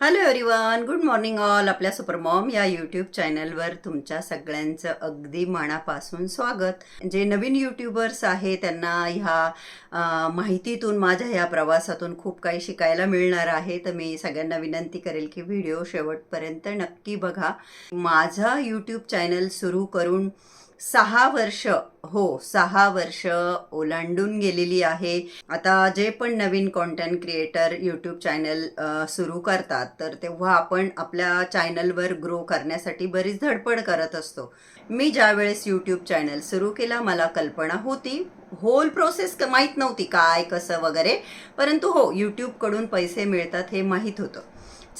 Hello everyone good morning all आपल्या supermom या YouTube चॅनलवर तुमच्या सगळ्यांचं अगदी मनापासून स्वागत. जे नवीन यूट्यूबर्स आहे त्यांना ह्या माहितीतून माझ्या ह्या प्रवासातून खूप काही शिकायला मिळणार आहे. तर मी सगळ्यांना विनंती करेल की व्हिडिओ शेवटपर्यंत नक्की बघा. माझा यूट्यूब चॅनल सुरू करून सहा वर्ष हो सहा वर्ष ओलांडून गेलेली आहे. आता जे पण नवीन कॉन्टेंट क्रिएटर यूट्यूब चॅनल सुरू करतात तर तेव्हा आपण आपल्या चॅनलवर ग्रो करण्यासाठी बरीच धडपड करत असतो. मी ज्या वेळेस यूट्यूब चॅनल सुरू केला मला कल्पना होती. होल प्रोसेस माहीत नव्हती काय कसं वगैरे. परंतु हो यूट्यूबकडून पैसे मिळतात हे माहीत होतं.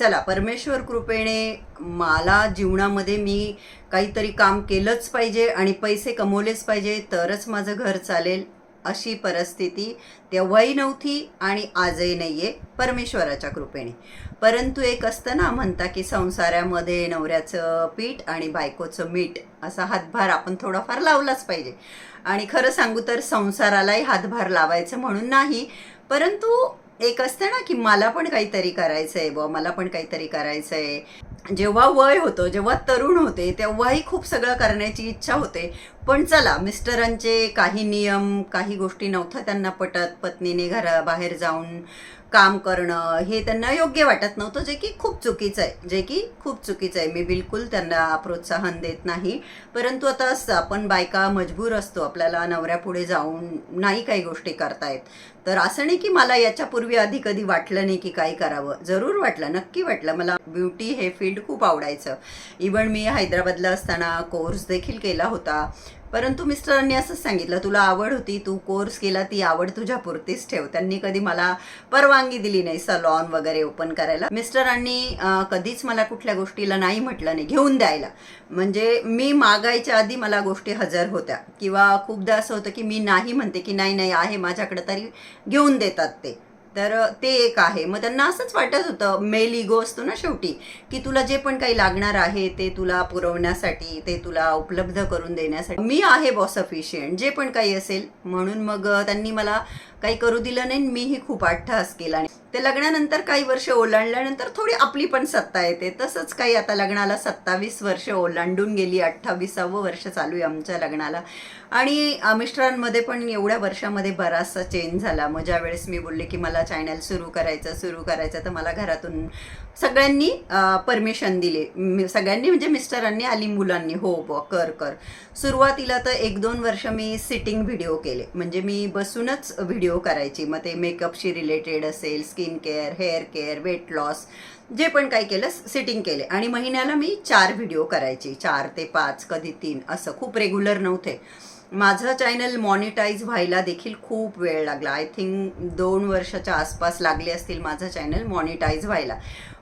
चला परमेश्वर कृपेने मला जीवनामध्ये मी काहीतरी काम केलंच पाहिजे आणि पैसे कमवलेच पाहिजे तरच माझं घर चालेल अशी परिस्थिती तेव्हाही नव्हती आणि आजही नाही आहे परमेश्वराच्या कृपेने. परंतु एक असतं ना म्हणता की संसारामध्ये नवऱ्याचं पीठ आणि बायकोचं मीठ असा हातभार आपण थोडाफार लावलाच पाहिजे. आणि खरं सांगू तर संसारालाही हातभार लावायचं म्हणून नाही परंतु एक असतं ना की मला पण काहीतरी करायचं आहे बुवा मला पण काहीतरी करायचं आहे जेव्हा वय होतं जेव्हा तरुण होते तेव्हाही खूप सगळं करण्याची इच्छा होते. पण चला मिस्टरांचे काही नियम काही गोष्टी नव्हत्या त्यांना पटत. पत्नीने घराबाहेर जाऊन काम करणं हे त्यांना योग्य वाटत नव्हतं जे की खूप चुकीचं आहे. जे की खूप चुकीचं आहे. मी बिलकुल त्यांना प्रोत्साहन देत नाही. परंतु आता असं आपण बायका मजबूर असतो आपल्याला नवऱ्यापुढे जाऊन नाही काही गोष्टी करतायत. तर असं नाही की मला याच्यापूर्वी आधी कधी वाटलं नाही की काय करावं. जरूर वाटलं नक्की वाटलं. मला ब्युटी हे फील्ड खूप आवडायचं. इवन मी हैदराबादला असताना कोर्स देखील केला होता. परंतु मिस्टरांनी असंच सांगितलं तुला आवड होती तू कोर्स केला ती आवड तुझ्या पुरतीच ठेव. त्यांनी कधी मला परवानगी दिली नाही सलॉन वगैरे ओपन करायला. मिस्टरांनी कधीच मला कुठल्या गोष्टीला नाही म्हटलं नाही घेऊन द्यायला. म्हणजे मी मागायच्या आधी मला गोष्टी हजर होत्या. किंवा खूपदा असं होतं की मी नाही म्हणते की नाही नाही आहे माझ्याकडे तरी घेऊन देतात ते. तर ते एक आहे. मग त्यांना असंच वाटत होतं मेल इगो असतो ना शेवटी की तुला जे पण काही लागणार आहे ते तुला पुरवण्यासाठी ते तुला उपलब्ध करून देण्यासाठी. मी आहे बॉस सफिशियंट जे पण काही असेल. म्हणून मग त्यांनी मला काही करू दिलं नाही मीही खूप अट्टहास केला आणि ते लग्नानंतर काही वर्ष ओलांडल्यानंतर थोडी आपली पण सत्ता येते. तसंच काही आता लग्नाला सत्तावीस वर्ष ओलांडून गेली अठ्ठावीसावं वर्ष चालू आहे आमच्या लग्नाला. आणि मिस्टरांमध्ये पण एवढ्या वर्षामध्ये बराचसा चेंज झाला. मग ज्या वेळेस मी बोलले की मला चॅनल सुरू करायचं सुरू करायचं तर मला घरातून सगळ्यांनी परमिशन दिले. सगळ्यांनी म्हणजे मिस्टरांनी आली मुलांनी हो ब कर कर. सुरुवातीला तर एक दोन वर्ष मी सिटिंग व्हिडिओ केले. म्हणजे मी बसूनच व्हिडिओ करायची. मग ते मेकअपशी रिलेटेड असेल skin care hair care weight loss जे पण काय केलं सिटिंग केले. आणि महिन्याला मी चार व्हिडिओ करायची. चार ते पाच कधी तीन असं. खूप रेग्युलर नव्हते. माझं चॅनल मॉनिटाईज व्हायला देखील खूप वेळ लागला. आय थिंक दोन वर्षाच्या आसपास लागले असतील माझं चॅनल मॉनिटाईज व्हायला.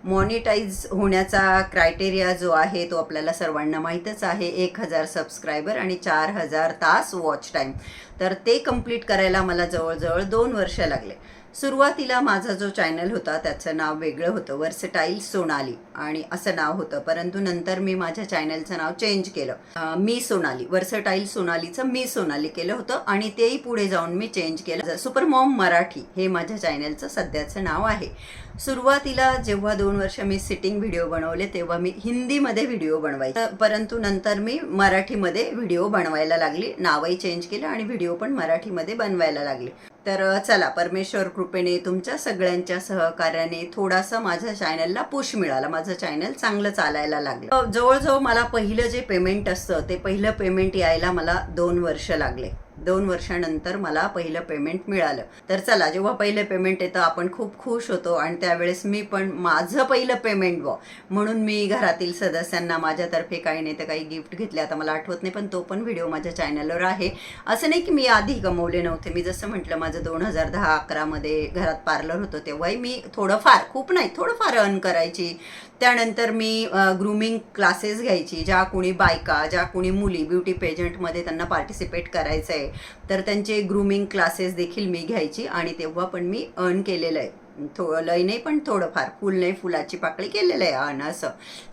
मॉनिटाईज होण्याचा क्रायटेरिया जो आहे तो आपल्याला सर्वांना माहीतच आहे. एक हजार सबस्क्रायबर आणि चार हजार तास वॉच टाईम तर ते कंप्लीट करायला मला जवळजवळ दोन वर्ष लागले. सुरुवातीला माझा जो चॅनल होता त्याचं नाव वेगळं होतं वर्सटाईल सोनाली. आणि असं नाव होतं परंतु नंतर मी माझ्या चॅनलचं नाव चेंज केलं. मी सोनाली वर्सटाईल सोनालीचं मी सोनाली केलं होतं आणि तेही पुढे जाऊन मी चेंज केलं. सुपर मॉम मराठी हे माझ्या चॅनलचं सध्याचं नाव आहे. सुरुवातीला जेव्हा दोन वर्ष मी सिटिंग व्हिडिओ बनवले तेव्हा मी हिंदीमध्ये व्हिडिओ बनवायचे. परंतु नंतर मी मराठीमध्ये व्हिडिओ बनवायला लागली. नावही चेंज केलं आणि व्हिडिओ पण मराठीमध्ये बनवायला लागले. तर चला परमेश्वर कृपेने तुमच्या सगळ्यांच्या सहकार्याने थोडासा माझ्या चॅनलला पुश मिळाला. माझं चॅनल चांगलं चालायला लागलं. जवळजवळ मला पहिलं जे पेमेंट असतं ते पहिलं पेमेंट यायला मला दोन वर्ष लागले. दोन वर्षानंतर मला पहिलं पेमेंट मिळालं. तर चला जेव्हा पहिलं पेमेंट येतं आपण खूप खुश होतो आणि त्यावेळेस मी पण माझं पहिलं पेमेंट व म्हणून मी घरातील सदस्यांना माझ्यातर्फे काही नाही तर काही गिफ्ट घेतले. आता मला आठवत नाही पण तो पण व्हिडिओ माझ्या चॅनलवर आहे. असं नाही की मी आधी कमवले नव्हते. मी जसं म्हटलं माझं दोन हजार दहा अकरामध्ये घरात पार्लर होतं तेव्हाही मी थोडंफार खूप नाही थोडंफार अर्न करायची. त्यानंतर मी ग्रूमिंग क्लासेस घ्यायची. ज्या कुणी बायका ज्या कुणी मुली ब्युटी पेजंटमध्ये त्यांना पार्टिसिपेट करायचं आहे तर त्यांचे ग्रुमिंग क्लासेस देखील मी घ्यायची आणि तेव्हा पण मी अर्न केलेलं आहे. थो लय नाही पण थोडंफार. फुल नाही फुलाची पाकळी केलेलं आहे अन असं.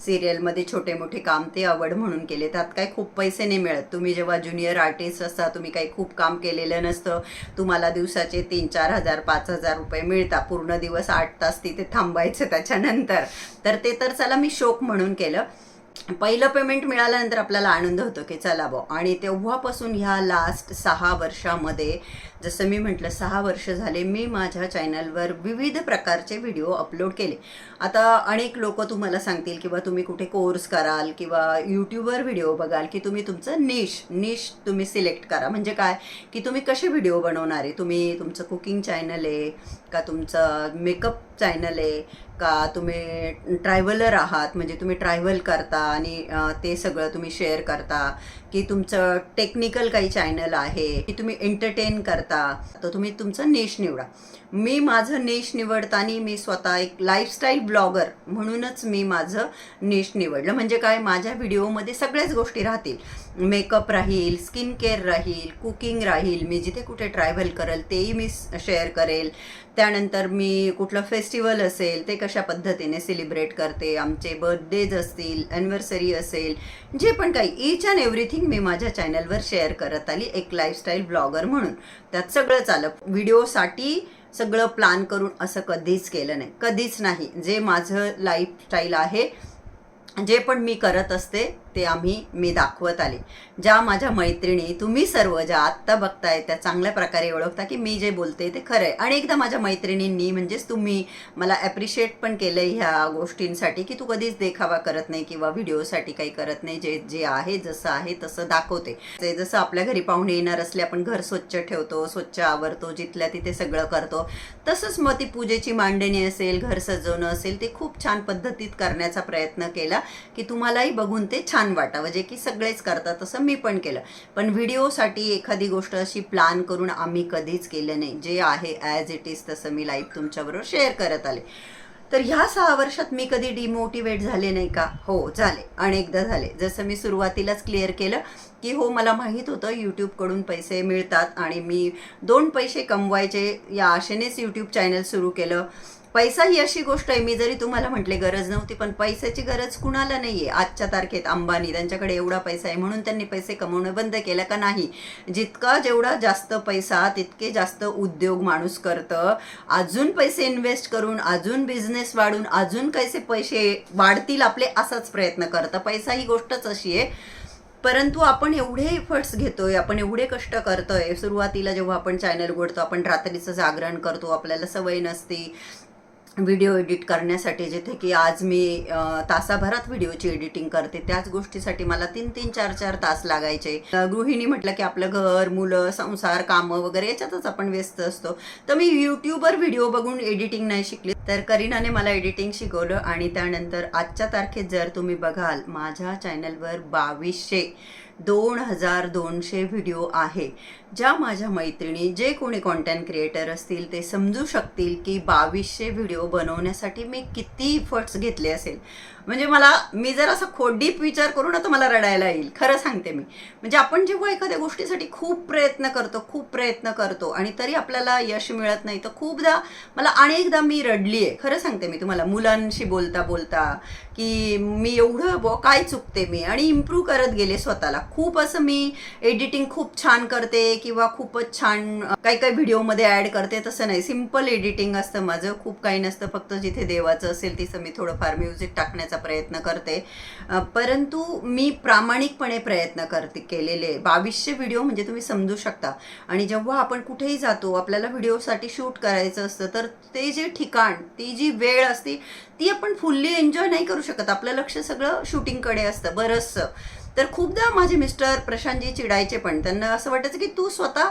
सिरियलमध्ये छोटे मोठे काम ते आवड म्हणून केले. त्यात काही खूप पैसे नाही मिळत. तुम्ही जेव्हा ज्युनियर आर्टिस्ट असता तुम्ही काही खूप काम केलेलं नसतं. तुम्हाला दिवसाचे तीन चार हजार पाच हजार रुपये मिळता पूर्ण दिवस आठ तास तिथे थांबायचं त्याच्यानंतर. तर ते तर चला मी शोक म्हणून केलं. पहिलं पेमेंट मिळाल्यानंतर आपल्याला आनंद होतो की चला बो आणि तेव्हापासून ह्या लास्ट सहा वर्षामध्ये जसं मी म्हटलं सहा वर्ष झाले मी माझ्या चॅनलवर विविध प्रकारचे व्हिडिओ अपलोड केले. आता अनेक लोक तुम्हाला सांगतील किंवा तुम्ही कुठे कोर्स कराल किंवा यूट्यूबवर व्हिडिओ बघाल की तुम्ही तुमचं निश निश तुम्ही सिलेक्ट करा. म्हणजे काय? की तुम्ही कसे व्हिडिओ बनवणार आहे? तुम्ही तुमचं कुकिंग चॅनल आहे का तुमचं मेकअप चॅनल आहे का तुम्ही ट्रॅव्हलर आहात? म्हणजे तुम्ही ट्रॅव्हल करता आणि ते सगळं तुम्ही शेअर करता. की तुमचं टेक्निकल काही चॅनल आहे की तुम्ही एंटरटेन करता. तर तुम्ही तुमचं नेश निवडा. मी माझं नेश निवडताना मी स्वतः एक लाईफस्टाईल ब्लॉगर म्हणूनच मी माझं नेश निवडलं. म्हणजे काय? माझ्या व्हिडिओमध्ये सगळ्याच गोष्टी राहतील. मेकअप राहील स्किन केअर राहील कुकिंग राहील मी जिथे कुठे ट्रॅव्हल करेल तेही मी शेअर करेल. त्यानंतर मी कुठलं फेस्टिवल असेल ते कशा पद्धतीने सेलिब्रेट करते आमचे बर्थडेज असतील ॲनिव्हर्सरी असेल जे पण काही इच अँड एव्हरीथिंग मी माझ्या चॅनलवर शेअर करत आली एक लाईफस्टाईल ब्लॉगर म्हणून. त्यात सगळंच आलं व्हिडिओसाठी सगळं प्लॅन करून असं कधीच केलं नाही. कधीच नाही. जे माझं लाईफस्टाईल आहे जे पण मी करत असते ते आम्ही मी दाखवत आले. ज्या माझ्या मैत्रिणी तुम्ही सर्व ज्या आत्ता बघताय त्या चांगल्या प्रकारे ओळखता की मी जे बोलते ते खरं आहे. एकदा माझ्या मैत्रिणींनी म्हणजेच तुम्ही मला ॲप्रिशिएट पण केलं ह्या गोष्टींसाठी की तू कधीच देखावा करत नाही किंवा व्हिडिओसाठी काही करत नाही. जे जे आहे जसं आहे तसं दाखवते. ते जसं आपल्या घरी पाहुणे येणार असले आपण घर स्वच्छ ठेवतो स्वच्छ आवरतो जिथल्या तिथे सगळं करतो तसंच मग ती पूजेची मांडणी असेल घर सजवणं असेल ते खूप छान पद्धतीत करण्याचा प्रयत्न केला की तुम्हालाही बघून ते छान वाटावं जे की सगळेच करतात तसं मी पण केलं. पण व्हिडिओसाठी एखादी गोष्ट अशी प्लॅन करून आम्ही कधीच केलं नाही. जे आहे ॲज इट इज तसं मी लाईव्ह तुमच्याबरोबर शेअर करत आले. तर ह्या सहा वर्षात मी कधी डिमोटिवेट झाले नाही का? हो झाले. अनेकदा झाले. जसं मी सुरुवातीलाच क्लिअर केलं की हो मला माहीत होतं यूट्यूबकडून पैसे मिळतात आणि मी दोन पैसे कमवायचे या आशेनेच यूट्यूब चॅनल सुरू केलं. पैसा ही अशी गोष्ट आहे मी जरी तुम्हाला म्हटले गरज नव्हती पण पैशाची गरज कुणाला नाही आहे आजच्या तारखेत अंबानी त्यांच्याकडे एवढा पैसा आहे म्हणून त्यांनी पैसे कमवणं बंद केलं का नाही? जितका जेवढा जास्त पैसा तितके जास्त उद्योग माणूस करतं. अजून पैसे इन्व्हेस्ट करून अजून बिझनेस वाढून अजून कैसे पैसे वाढतील आपले असाच प्रयत्न करतं. पैसा ही गोष्टच अशी आहे. परंतु आपण एवढे एफर्ट्स घेतोय आपण एवढे कष्ट करतोय. सुरुवातीला जेव्हा आपण चॅनल उघडतो आपण रात्रीचं जागरण करतो आपल्याला सवय नसते. व्हिडिओ एडिट करण्यासाठी जिथे की आज मी तासाभरात व्हिडिओची एडिटिंग करते. त्याच गोष्टीसाठी मला तीन तीन चार चार तास लागायचे. गृहिणी म्हटलं की आपलं घर मुलं संसार कामं वगैरे याच्यातच आपण व्यस्त असतो. तर मी यूट्यूबवर व्हिडिओ बघून एडिटिंग नाही शिकली. तर करीनाने मला एडिटिंग शिकवलं आणि त्यानंतर आजच्या तारखेत जर तुम्ही बघाल माझ्या चॅनलवर बावीसशे दोन हजार दोनशे व्हिडिओ आहे. ज्या माझ्या मैत्रिणी जे कोणी कॉन्टेंट क्रिएटर असतील ते समजू शकतील की बावीसशे व्हिडिओ बनवण्यासाठी मी किती इफर्ट्स घेतले असेल. म्हणजे मला मी जर असं खोडीप विचार करू ना तर मला रडायला येईल. खरं सांगते मी. म्हणजे आपण जेव्हा एखाद्या गोष्टीसाठी खूप प्रयत्न करतो खूप प्रयत्न करतो आणि तरी आपल्याला यश मिळत नाही तर खूपदा मला अनेकदा मी रडली आहे खरं सांगते मी तुम्हाला. मुलांशी बोलता बोलता की मी एवढं ब काय चुकते मी? आणि इम्प्रूव्ह करत गेले स्वतःला. खूप असं मी एडिटिंग खूप छान करते किंवा खूपच छान काही काही व्हिडिओमध्ये ॲड करते तसं नाही. सिंपल एडिटिंग असतं माझं. खूप काही नसतं. फक्त जिथे देवाचं असेल तिथं मी थोडंफार म्युझिक टाकण्याचा प्रयत्न करते. परंतु मी प्रामाणिकपणे प्रयत्न करते केलेले. बावीसशे व्हिडिओ म्हणजे तुम्ही समजू शकता. आणि जेव्हा आपण कुठेही जातो आपल्याला व्हिडिओसाठी शूट करायचं असतं तर ते जे ठिकाण ती जी वेळ असते ती आपण फुल्ली एन्जॉय नाही करू शकत. आपलं लक्ष सगळं शूटिंगकडे असतं. बरंचसं. तर खूपदा माझे मिस्टर प्रशांतजी चिडायचे पण. त्यांना असं वाटायचं की तू स्वतः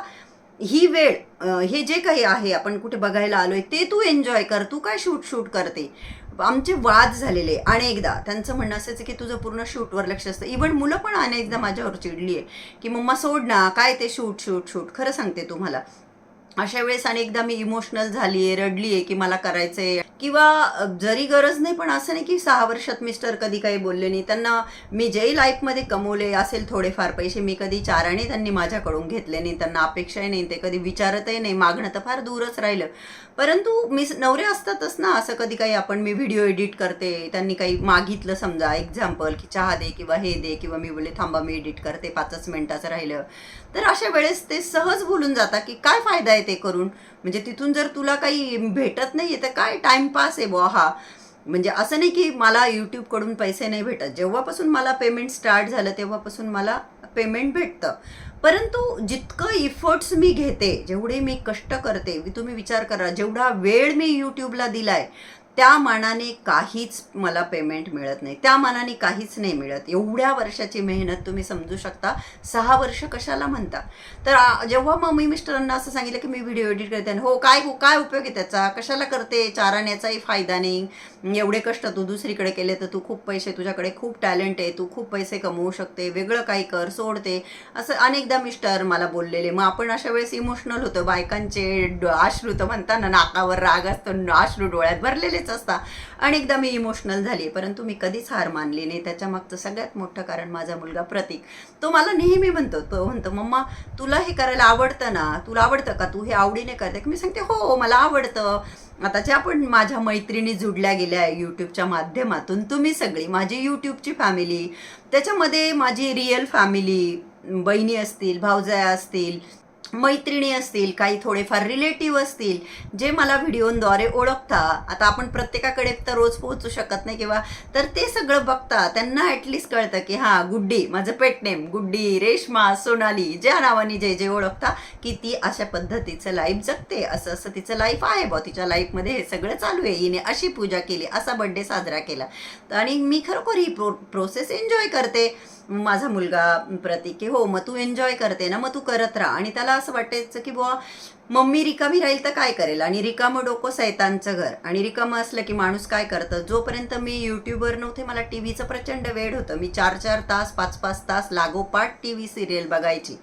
ही वेळ हे जे काही आहे आपण कुठे बघायला आलोय ते तू एन्जॉय कर तू काय शूट शूट करते? आमचे वाद झालेले अनेकदा. त्यांचं म्हणणं असायचं की तुझं पूर्ण शूटवर लक्ष असतं. इव्हन मुलं पण अनेकदा माझ्यावर चिडली आहे की मम्मा सोड ना काय ते शूट शूट शूट खरं सांगते तुम्हाला. अशा वेळेस अनेकदा मी इमोशनल झालीये रडलीये की मला करायचंय. किंवा जरी गरज नाही पण असं नाही की सहा वर्षात मिस्टर कधी काही बोलले नाही. त्यांना मी जे लाईफमध्ये कमवले असेल थोडेफार पैसे मी कधी चाराने त्यांनी माझ्याकडून घेतले नाही. त्यांना अपेक्षाही नाही ते कधी विचारतही नाही. मागणं तर फार दूरच राहिलं. परंतु मी नवरे असतातच ना असं कधी काही आपण मी व्हिडिओ एडिट करते. त्यांनी काही मागितलं समजा एक्झाम्पल की चहा दे किंवा हे दे किंवा मी बोलले थांबा मी एडिट करते पाचच मिनिटाचं राहिलं. तर अशा वेळेस ते सहज बोलून जातात की काय फायदा आहे ते करून? म्हणजे तिथून जर तुला काही भेटत नाही तर काय टाइमपास आहे बुवा हा? म्हणजे असं नाही की मला यूट्यूबकडून पैसे नाही भेटत. जेव्हापासून मला पेमेंट स्टार्ट झालं तेव्हापासून मला पेमेंट भेटतं. परंतु जितकं इफर्ट्स मी घेते जेवढे मी कष्ट करते मी- तुम्ही विचार करा जेवढा वेळ मी यूट्यूबला दिलाय त्या मानाने काहीच मला पेमेंट मिळत नाही. त्या मानाने काहीच नाही मिळत. एवढ्या वर्षाची मेहनत तुम्ही समजू शकता. सहा वर्ष कशाला म्हणता? तर जेव्हा मग मी मिस्टरांना असं सांगितलं की मी व्हिडिओ एडिट करते आणि हो काय हो, काय उपयोग आहे त्याचा? कशाला करते? चाराण्याचाही फायदा नाही. एवढे कष्ट तू दुसरीकडे केले तर तू खूप पैसे तुझ्याकडे खूप टॅलेंट आहे. तू खूप पैसे कमवू शकते. वेगळं काही कर सोडते. असं अनेकदा मिस्टर मला बोललेले. मग आपण अशा वेळेस इमोशनल होतो. बायकांचे ड- तर म्हणताना नाकावर राग असतो. न- अश्रू डोळ्यात भरलेलेच असता. अनेकदा मी इमोशनल झाली. परंतु मी कधीच हार मानली नाही. त्याच्या मागचं सगळ्यात मोठं कारण माझा मुलगा प्रतीक. तो मला नेहमी म्हणतो तो म्हणतो मम्मा तुला हे करायला आवडतं ना? तुला आवडतं का? तू हे आवडीने करते. मी सांगते हो मला आवडतं. आता ज्या पण माझ्या मैत्रिणी जुडल्या गेल्या यूट्यूबच्या माध्यमातून तुम्ही सगळी माझी यूट्यूबची फॅमिली त्याच्यामध्ये माझी रिअल फॅमिली बहिणी असतील भावजया असतील मैत्रिणी असतील काही थोडेफार रिलेटिव्ह असतील जे मला व्हिडिओद्वारे ओळखता आता आपण प्रत्येकाकडे तर रोज पोहोचू शकत नाही किंवा तर ते सगळं बघता त्यांना ॲटलिस्ट कळतं की हां गुड्डी माझं पेटनेम गुड्डी रेश्मा सोनाली ज्या नावाने जे जे ओळखता की ती अशा पद्धतीचं लाईफ जगते. असं असं तिचं लाईफ आहे बा तिच्या लाईफमध्ये हे सगळं चालू आहे. हिने अशी पूजा केली असा बड्डे साजरा केला. आणि मी खरोखर ही प्रो प्रोसेस एन्जॉय करते. माझा मुलगा प्रतीक की हो मग तू एन्जॉय करते ना मग तू करत राहा. आणि त्याला असं वाटायचं की बुवा मम्मी रिकामी राहील तर काय करेल? आणि रिकामं डोकं सैतांचं घर. आणि रिकामं असलं की माणूस काय करतं? जोपर्यंत मी यूट्यूबवर नव्हते मला टी व्हीचं प्रचंड वेळ होतं. मी चार चार तास पाच पाच तास लागोपाठ टी व्ही सिरियल बघायची.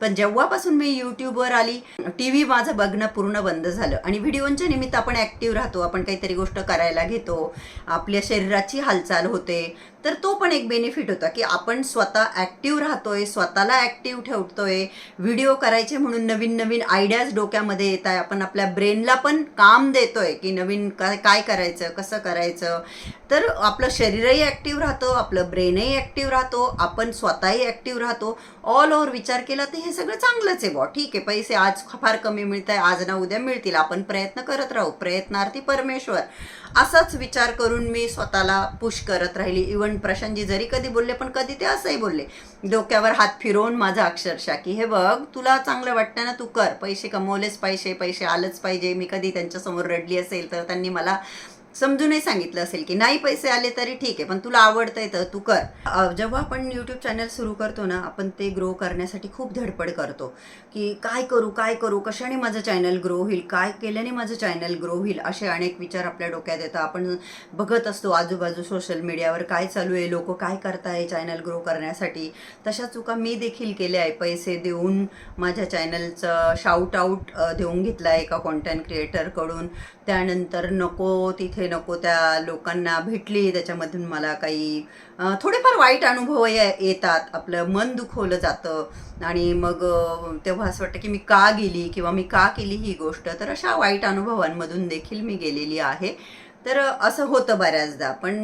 पण जेव्हापासून मी यूट्यूबवर आली टी व्ही माझं बघणं पूर्ण बंद झालं. आणि व्हिडिओच्या निमित्त आपण ॲक्टिव्ह राहतो. आपण काहीतरी गोष्ट करायला घेतो. आपल्या शरीराची हालचाल होते. तर तो पण एक बेनिफिट होता की आपण स्वतः ॲक्टिव्ह राहतोय स्वतःला ॲक्टिव्ह ठेवतोय. व्हिडिओ करायचे म्हणून नवीन नवीन आयडियाज डोक्यामध्ये येत आहे. आपण आपल्या ब्रेनला पण काम देतोय की नवीन काय काय करायचं कसं करायचं. तर आपलं शरीरही ॲक्टिव्ह राहतं आपलं ब्रेनही ॲक्टिव्ह राहतो आपण स्वतःही ॲक्टिव्ह राहतो. ऑल ओव्हर विचार केला तर हे सगळं चांगलंच आहे बुवा. ठीक आहे पैसे आज फार कमी मिळत आहे आज ना उद्या मिळतील. आपण प्रयत्न करत राहू. प्रयत्नार्थी परमेश्वर. असाच विचार करून मी स्वतःला पुश करत राहिली. इवन प्रशांतजी जरी कधी बोलले पण कधी ते असंही बोलले. डोक्यावर हात फिरवून माझा अक्षरशः की हे बघ तुला चांगलं वाटतं ना तू कर. पैसे कमवलेच पाहिजे पैसे आलंच पाहिजे. मी कधी त्यांच्यासमोर रडली असेल तर त्यांनी मला समजूनही सांगितलं असेल की नाही पैसे आले तरी ठीक आहे पण तुला आवडतंय तर तू कर. जेव्हा आपण यूट्यूब चॅनल सुरू करतो ना आपण ते ग्रो करण्यासाठी खूप धडपड करतो की काय करू काय करू कशाने माझं चॅनल ग्रो होईल काय केल्याने माझं चॅनल ग्रो होईल असे अनेक विचार आपल्या डोक्यात येतात. आपण बघत असतो आजूबाजू सोशल मीडियावर काय चालू आहे लोक काय करताय चॅनल ग्रो करण्यासाठी. तशा चुका मी देखील केल्या आहे. पैसे देऊन माझ्या चॅनलचं शाऊट आऊट देऊन घेतला आहे एका कॉन्टेंट क्रिएटरकडून त्यानंतर नको तिथे नको त्या लोकांना भेटली त्याच्यामधून मला काही थोडेफार वाईट अनुभव ये- येतात. आपलं मन दुखवलं जातं. आणि मग तेव्हा असं वाटतं की मी का गेली किंवा मी का केली ही गोष्ट? तर अशा वाईट अनुभवांमधून देखील मी गेलेली आहे. तर असं होतं बऱ्याचदा. पण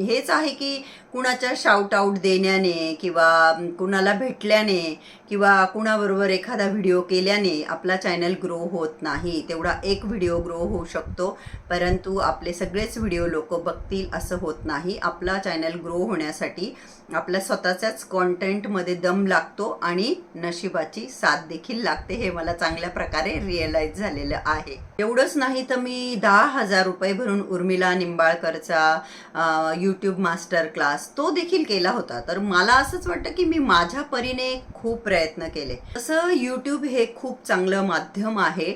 हेच आहे की कुणाच्या शाऊट आऊट देण्याने किंवा कुणाला भेटल्याने किंवा कुणाबरोबर एखादा व्हिडिओ केल्याने आपला चॅनल ग्रो होत नाही तेवढा एक व्हिडिओ ग्रो होऊ शकतो. परंतु आपले सगळेच व्हिडिओ लोक बघतील असं होत नाही. आपला चॅनल ग्रो होण्यासाठी आपल्या स्वतःच्याच कॉन्टेंटमध्ये दम लागतो आणि नशिबाची साथ देखील लागते हे मला चांगल्या प्रकारे रिअलाइज झालेलं आहे. एवढंच नाही तर मी दहा हजार रुपये भरून उर्मिला निंबाळकरचा यूट्यूब मास्टर क्लास तो देखील केला होता. तर मला असंच वाटतं की मी माझ्या परीने खूप प्रयत्न केले. तसं यूट्यूब हे खूप चांगलं माध्यम आहे.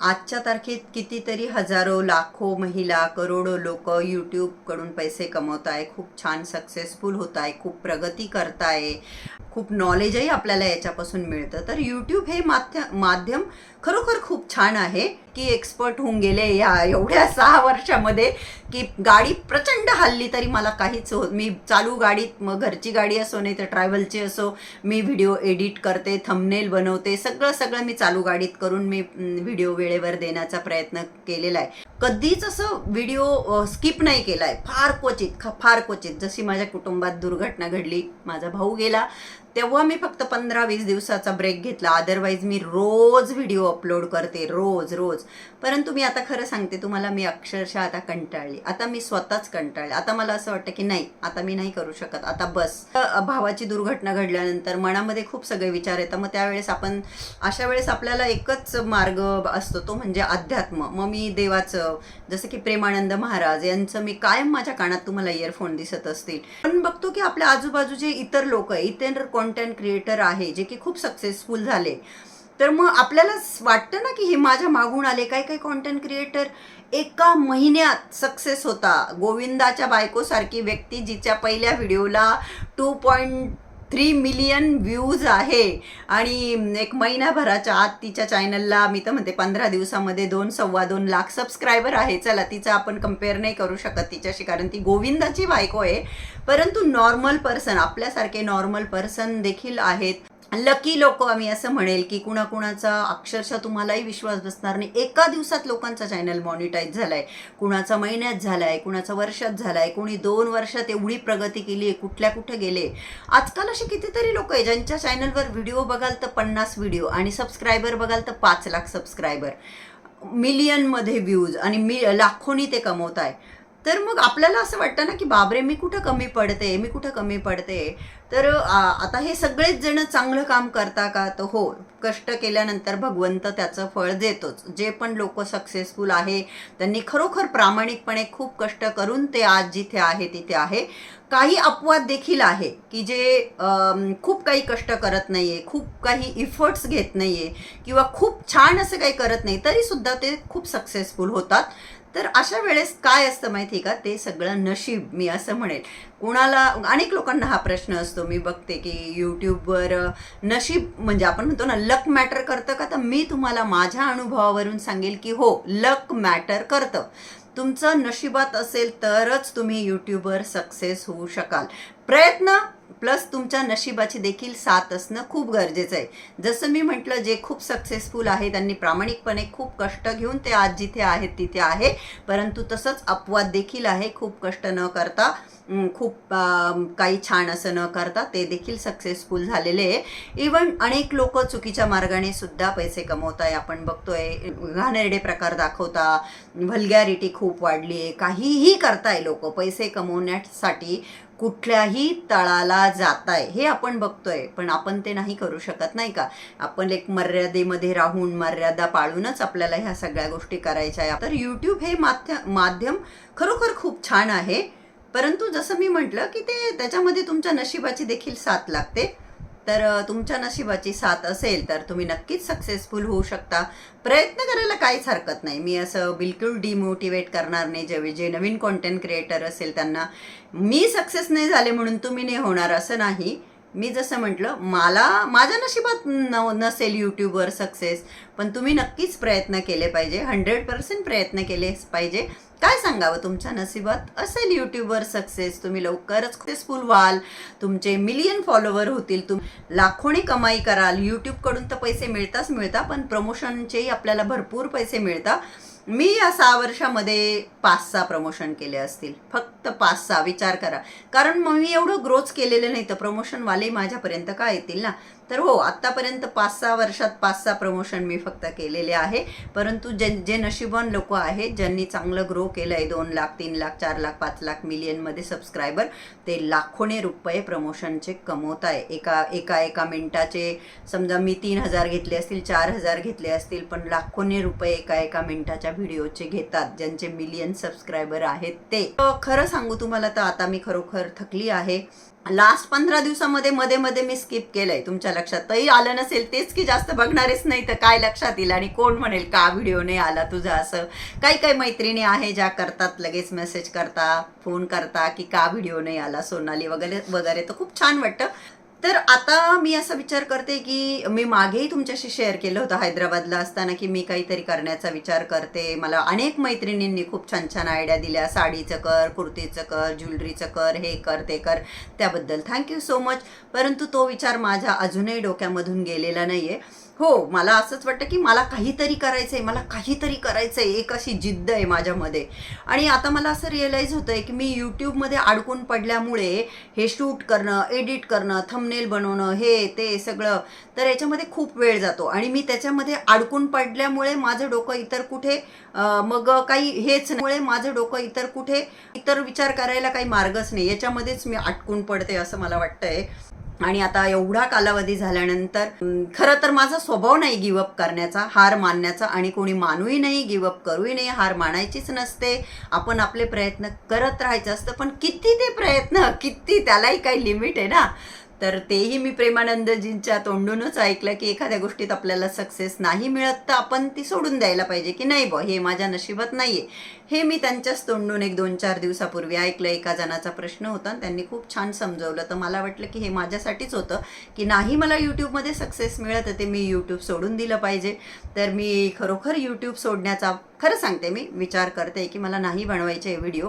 आजच्या तारखेत कितीतरी हजारो लाखो महिला करोडो लोक यूट्यूबकडून पैसे कमवत आहे खूप छान सक्सेसफुल होत आहे खूप प्रगती करताय. खूप नॉलेजही आपल्याला याच्यापासून मिळतं. तर यूट्यूब हे माध्य माध्यम खरोखर खूप छान आहे की एक्सपर्ट होऊन गेले या एवढ्या सहा वर्षामध्ये की गाडी प्रचंड हल्ली तरी मला काहीच होत मी चालू गाडीत मग घरची गाडी असो नाही तर ट्रॅव्हलची असो मी व्हिडिओ एडिट करते थंबनेल बनवते सगळं सगळं मी चालू गाडीत करून मी व्हिडिओ वेळेवर देण्याचा प्रयत्न केलेला आहे. कधीच असं व्हिडिओ स्किप नाही केला आहे फार क्वचित ख- फार क्वचित. जशी माझ्या कुटुंबात दुर्घटना घडली माझा भाऊ गेला तेव्हा मी फक्त पंधरा वीस दिवसाचा ब्रेक घेतला. अदरवाईज मी रोज व्हिडिओ अपलोड करते. रोज रोज. परंतु मी आता खरं सांगते तुम्हाला मी अक्षरशः आता कंटाळली. आता मी स्वतःच कंटाळले. आता मला असं वाटतं की नाही आता मी नाही करू शकत. आता बस. भावाची दुर्घटना घडल्यानंतर मनामध्ये खूप सगळे विचार येतात. मग त्यावेळेस आपण अशा वेळेस आपल्याला एकच मार्ग असतो तो म्हणजे अध्यात्म. मग मी देवाचं जसं की प्रेमानंद महाराज यांचं मी कायम माझ्या कानात तुम्हाला इयरफोन दिसत असतील. पण बघतो की आपल्या आजूबाजूचे इतर लोक इतर कॉन्टेंट क्रिएटर आहे जे की खूप सक्सेसफुल झाले. तर मग आपल्याला वाटतं ना की हे माझ्या मागून आले काही काही कॉन्टेंट क्रिएटर एका महिन्यात सक्सेस होता. गोविंदाच्या बायकोसारखी व्यक्ती जिच्या पहिल्या व्हिडिओला two point three million views आहे. आणि एक महिनाभराच्या आत तिच्या चॅनलला मी तर म्हणते पंधरा दिवसामध्ये दोन सव्वा दोन लाख सबस्क्रायबर आहे. चला तिचा आपण कंपेअर नाही करू शकत तिच्याशी कारण ती गोविंदाची बायको आहे. परंतु नॉर्मल पर्सन आपल्यासारखे नॉर्मल पर्सन देखील आहेत. लकी लोक आम्ही असं म्हणेल की कुणाकुणाचा अक्षरशः तुम्हालाही विश्वास बसणार नाही. एका दिवसात लोकांचा चॅनल मॉनिटाईज झालाय. कुणाचा महिन्यात झालाय कुणाचा वर्षात झालाय कुणी दोन वर्षात एवढी प्रगती केली आहे कुठल्या कुठे गेले. आजकाल असे कितीतरी लोक आहे ज्यांच्या चॅनलवर व्हिडिओ बघाल तर पन्नास व्हिडिओ आणि सबस्क्रायबर बघाल तर पाच लाख सबस्क्रायबर मिलियनमध्ये व्ह्यूज आणि मी लाखोनी ते कमवत आहे तर मग आपल्याला असं वाटतं ना की बाबरे मी कुठं कमी पडते मी कुठं कमी पडते? तर आता हे सगळेच जण चांगलं काम करता का? तर हो कष्ट केल्यानंतर भगवंत त्याचं फळ देतोच. जे पण लोक सक्सेसफुल आहे त्यांनी खरोखर प्रामाणिकपणे खूप कष्ट करून ते आज जिथे आहे तिथे आहे. काही अपवाद देखील आहे की जे खूप काही कष्ट करत नाहीये खूप काही इफर्ट्स घेत नाहीये किंवा खूप छान असं काही करत नाही तरी सुद्धा ते खूप सक्सेसफुल होतात. तर अशा वेळेस काय असतं माहिती आहे का? ते सगळं नशीब मी असं म्हणेल. कुणाला अनेक लोकांना हा प्रश्न असतो. मी बघते की यूट्यूबवर नशीब म्हणजे आपण म्हणतो ना लक मॅटर करतं का? तर मी तुम्हाला माझ्या अनुभवावरून सांगेल की हो लक मॅटर करतं. तुमचं नशिबात असेल तरच तुम्ही यूट्यूबवर सक्सेस होऊ शकाल. प्रयत्न प्लस तुमच्या नशिबाची देखील साथ असणं खूप गरजेचं आहे. जसं मी म्हटलं जे खूप सक्सेसफुल आहे त्यांनी प्रामाणिकपणे खूप कष्ट घेऊन ते आज जिथे आहेत तिथे आहे. परंतु तसंच अपवाद देखील आहे. खूप कष्ट न करता खूप काही छान असं न करता ते देखील सक्सेसफुल झालेले आहे. इवन अनेक लोक चुकीच्या मार्गाने सुद्धा पैसे कमवताय. आपण बघतोय घाणेरडे प्रकार दाखवता व्हल्गॅरिटी खूप वाढली आहे. काहीही करताय लोक पैसे कमवण्यासाठी कुठल्याही तळाला जात आहे हे आपण बघतोय पण आपण ते नाही करू शकत नाही का? आपण एक मर्यादेमध्ये राहून मर्यादा पाळूनच आपल्याला ह्या सगळ्या गोष्टी करायच्या आहे. तर यूट्यूब हे माध्य माध्यम खरोखर खूप छान आहे. परंतु जसं मी म्हटलं की ते त्याच्यामध्ये तुमच्या नशिबाची देखील साथ लागते. तर तुमच्या नशिबाची साथ असेल तर तुम्ही नक्कीच सक्सेसफुल होऊ शकता. प्रयत्न करायला काहीच हरकत नाही. मी असं बिलकुल डिमोटिवेट करणार नाही. जे जे नवीन कॉन्टेंट क्रिएटर असेल त्यांना. मी सक्सेस नाही झाले म्हणून तुम्ही नाही होणार असं नाही. मी जसं म्हटलं मला माझ्या नशिबात न नसेल यूट्यूबवर सक्सेस पण तुम्ही नक्कीच प्रयत्न केले पाहिजे. हंड्रेड पर्सेंट प्रयत्न केले पाहिजे. काय सांगावं तुमच्या नशिबात? असेल यूट्यूबवर सक्सेस तुम्ही लवकरच सक्सेसफुल व्हाल. तुमचे मिलियन फॉलोवर होतील. तुम लाखोनी कमाई कराल. यूट्यूबकडून तर पैसे मिळताच मिळता पण प्रमोशनचेही आपल्याला भरपूर पैसे मिळतात. मी या सहा वर्षामध्ये पाच सहा प्रमोशन केले असतील. फक्त पाच सहा विचार करा. कारण मग मी एवढं ग्रोथ केलेलं नाही तर प्रमोशनवाले माझ्यापर्यंत का येतील ना? तर हो आत्तापर्यंत पाच सहा वर्षात पाच सहा प्रमोशन मी फक्त केलेले आहे. परंतु जे जे नशिबवान लोक आहेत ज्यांनी चांगलं ग्रो केलं आहे दोन लाख तीन लाख चार लाख पाच लाख मिलियनमध्ये सबस्क्रायबर ते लाखोने रुपये प्रमोशनचे कमवत आहे एका एका एका मिनिटाचे समजा मी तीन हजार घेतले असतील चार हजार घेतले असतील पण लाखोने रुपये एका एका मिनिटाच्या व्हिडिओचे घेतात ज्यांचे मिलियन सबस्क्रायबर आहेत ते. खरं सांगू तुम्हाला तर आता मी खरोखर थकली आहे. लास्ट पंधरा दिवसामध्ये मध्ये मध्ये मी स्किप केलंय तुमच्या लक्षात तरी आलं नसेल तेच की जास्त बघणारेच नाही तर काय लक्षात येईल आणि कोण म्हणेल का व्हिडिओ नाही आला तुझा असं. काही काही मैत्रिणी आहे ज्या करतात लगेच मेसेज करता फोन करता की का व्हिडिओ नाही आला सोनाली वगैरे वगैरे. तर खूप छान वाटतं. तर आता मी असा विचार करते की मी मागेही तुमच्याशी शेअर केलं होतं हैदराबादला असताना की मी काहीतरी करण्याचा विचार करते. मला अनेक मैत्रिणींनी खूप छान छान आयडिया दिल्या. साडीचं कर कुर्तीचं कर ज्वेलरीचं कर हे कर ते कर. त्याबद्दल थँक्यू सो मच परंतु तो विचार माझ्या अजूनही डोक्यामधून गेलेला नाही आहे हो मला असंच वाटतं की मला काहीतरी करायचं आहे मला काहीतरी करायचं आहे एक अशी जिद्द आहे माझ्यामध्ये. आणि आता मला असं रिअलाईज होतं आहे की मी यूट्यूबमध्ये अडकून पडल्यामुळे हे शूट करणं एडिट करणं थंबनेल बनवणं हे ते सगळं तर याच्यामध्ये खूप वेळ जातो. आणि मी त्याच्यामध्ये अडकून पडल्यामुळे माझं डोकं इतर कुठे मग काही हेच मुळे माझं डोकं इतर कुठे इतर विचार करायला काही मार्गच नाही. याच्यामध्येच मी अडकून पडते असं मला वाटतंय. आणि आता एवढा कालावधी झाल्यानंतर खरं तर माझा स्वभाव नाही गिवअप करण्याचा हार मानण्याचा आणि कोणी मानूही नाही गिवअप करूही नाही हार मानायचीच नसते. आपण आपले प्रयत्न करत राहायचं असतं पण किती ते प्रयत्न किती त्यालाही काही लिमिट आहे ना. तर तेही मी प्रेमानंदजींच्या तोंडूनच ऐकलं की एखाद्या गोष्टीत आपल्याला सक्सेस नाही मिळत तर आपण ती सोडून द्यायला पाहिजे की नाही बॉ हे माझ्या नशिबात नाही आहे हे मी त्यांच्याच तोंडून एक दोन चार दिवसापूर्वी ऐकलं एका जणाचा प्रश्न होता आणि त्यांनी खूप छान समजवलं. तर मला वाटलं की हे माझ्यासाठीच होतं की नाही मला यूट्यूबमध्ये सक्सेस मिळत तर ते मी यूट्यूब सोडून दिलं पाहिजे. तर मी खरोखर यूट्यूब सोडण्याचा खरं सांगते मी विचार करते की मला नाही बनवायचे व्हिडिओ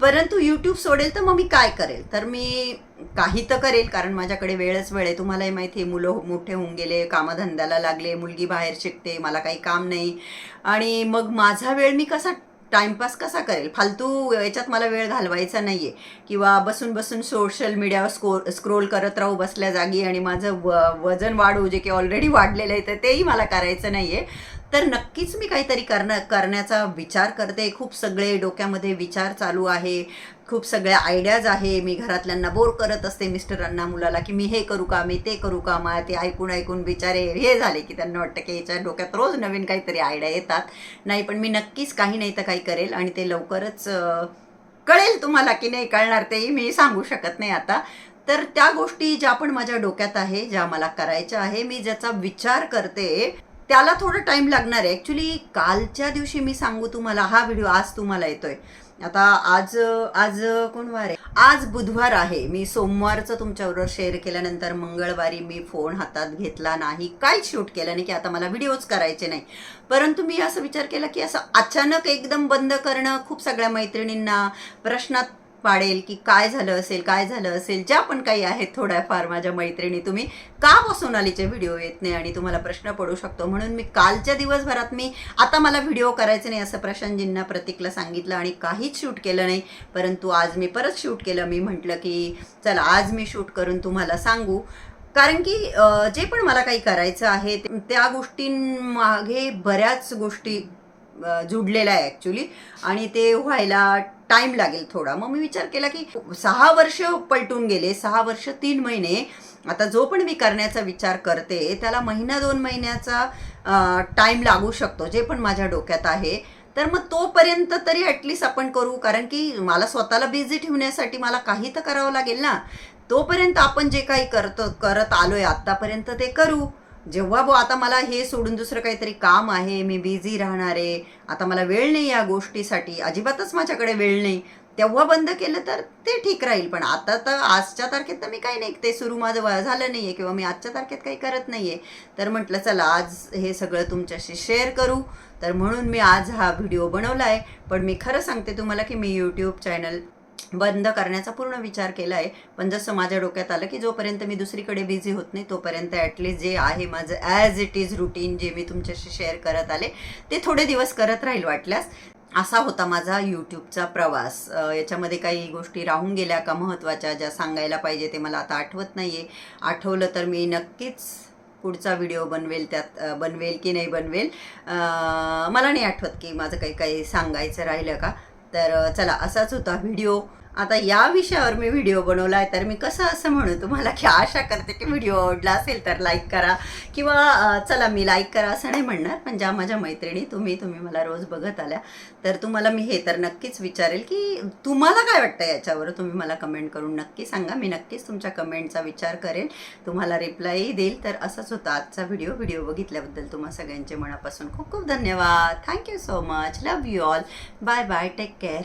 परंतु यूट्यूब सोडेल तर मग मी काय करेल? तर मी काही तर करेल कारण माझ्याकडे वेळच वेळ आहे. तुम्हालाही माहिती आहे मुलं मोठे होऊन गेले कामधंद्याला लागले मुलगी बाहेर शिकते मला काही काम नाही. आणि मग माझा वेळ मी कसा टाइमपास कसा करेल? फालतू याच्यात मला वेळ घालवायचा नाही आहे किंवा बसून बसून सोशल मीडियावर स्को स्क्रोल करत राहू बसल्या जागी आणि माझं व वजन वाढू जे की ऑलरेडी वाढलेलं आहे तर तेही मला करायचं नाही आहे तर नक्कीच मी काहीतरी करणं करण्याचा विचार करते. खूप सगळे डोक्यामध्ये विचार चालू आहे. खूप सगळ्या आयडियाज आहे. मी घरातल्यांना बोर करत असते मिस्टरांना मुलाला की मी हे करू का मी ते करू का? मला ते ऐकून ऐकून विचारे. हे झाले की त्यांना वाटतं की याच्या डोक्यात रोज नवीन काहीतरी आयडिया येतात. नाही पण मी नक्कीच काही नाही तर काही करेल आणि ते लवकरच कळेल तुम्हाला की नाही कळणार तेही मी सांगू शकत नाही आता. तर त्या गोष्टी ज्या पण माझ्या डोक्यात आहे ज्या मला करायच्या आहे मी ज्याचा विचार करते त्याला थोडं टाइम लागणार आहे. ॲक्च्युली कालच्या दिवशी मी सांगू तुम्हाला हा व्हिडिओ आज तुम्हाला येतोय. आता आज आज कोण वार आहे? आज बुधवार आहे. मी सोमवारचं तुमच्याबरोबर शेअर केल्यानंतर मंगळवारी मी फोन हातात घेतला नाही काहीच शूट केलं नाही की आता मला व्हिडिओज करायचे नाही. परंतु मी असं विचार केला की असं अचानक एकदम बंद करणं खूप सगळ्या मैत्रिणींना प्रश्नात पाडेल की काय झालं असेल काय झालं असेल ज्या पण काही आहेत थोड्याफार माझ्या मैत्रिणी तुम्ही का बसून आलीचे व्हिडिओ येत नाही आणि तुम्हाला प्रश्न पडू शकतो? म्हणून मी कालच्या दिवसभरात मी आता मला व्हिडिओ करायचे नाही असं प्रशांतजींना प्रतीकला सांगितलं आणि काहीच शूट केलं नाही. परंतु आज मी परत शूट केलं. मी म्हटलं की चला आज मी शूट करून तुम्हाला सांगू. कारण की जे पण मला काही करायचं आहे ते- त्या गोष्टींमागे बऱ्याच गोष्टी जुडलेल्या आहे ॲक्च्युली आणि ते व्हायला टाइम लागेल थोडा. मग मी विचार केला की सहा वर्ष पलटून गेले सहा वर्ष तीन महिने. आता जो पण मी करण्याचा विचार करते त्याला महिना दोन महिन्याचा टाइम लागू शकतो जे पण माझ्या डोक्यात आहे. तर मग तोपर्यंत तरी ॲटलिस्ट आपण करू कारण की मला स्वतःला बिझी ठेवण्यासाठी मला काही तर करावं लागेल ना. तोपर्यंत आपण जे काही करतो करत आलोय आत्तापर्यंत ते करू. जेव्हा बो आता मला हे सोडून दुसरं काहीतरी काम आहे मी बिझी राहणार आहे आता मला वेळ नाही या गोष्टीसाठी अजिबातच माझ्याकडे वेळ नाही तेव्हा बंद केलं तर ते ठीक राहील. पण आता तर आजच्या तारखेत तर मी काही नाही ते सुरू माझं व- झालं नाही आहे किंवा मी आजच्या तारखेत काही करत नाही आहे तर म्हटलं चला आज हे सगळं तुमच्याशी शेअर करू. तर म्हणून मी आज हा व्हिडिओ बनवला आहे पण मी खरं सांगते तुम्हाला की मी यूट्यूब चॅनल बंद करण्याचा पूर्ण विचार केला आहे पण जसं माझ्या डोक्यात आलं की जोपर्यंत मी दुसरीकडे बिझी होत नाही तोपर्यंत ॲटलीस्ट जे आहे माझं ॲज इट इज रुटीन जे मी तुमच्याशी शेअर करत आले ते थोडे दिवस करत राहील वाटल्यास. असा होता माझा यूट्यूबचा प्रवास. याच्यामध्ये काही गोष्टी राहून गेल्या का महत्त्वाच्या ज्या सांगायला पाहिजे ते मला आता आठवत नाही आहे आठवलं तर मी नक्कीच पुढचा व्हिडिओ बनवेल त्यात बनवेल की नाही बनवेल. मला नाही आठवत की माझं काही काही सांगायचं राहिलं का. तर चला असाच होता व्हिडिओ आता या विषयावर मी व्हिडिओ बनवला आहे तर मी कसं असं म्हणू तुम्हाला की आशा करते की व्हिडिओ आवडला असेल तर लाईक करा. किंवा चला मी लाईक करा असं नाही म्हणणार पण ज्या माझ्या मैत्रिणी तुम्ही तुम्ही मला रोज बघत आल्या तर तुम्हाला मी हे तर नक्कीच विचारेल की तुम्हाला काय वाटतं याच्यावर? तुम्ही मला कमेंट करून नक्की सांगा. मी नक्कीच तुमच्या कमेंटचा विचार करेन. तुम्हाला रिप्लायही देईल. तर असंच होता आजचा व्हिडिओ व्हिडिओ बघितल्याबद्दल तुम्हा सगळ्यांचे मनापासून खूप खूप धन्यवाद. Thank you so much love you all bye bye take care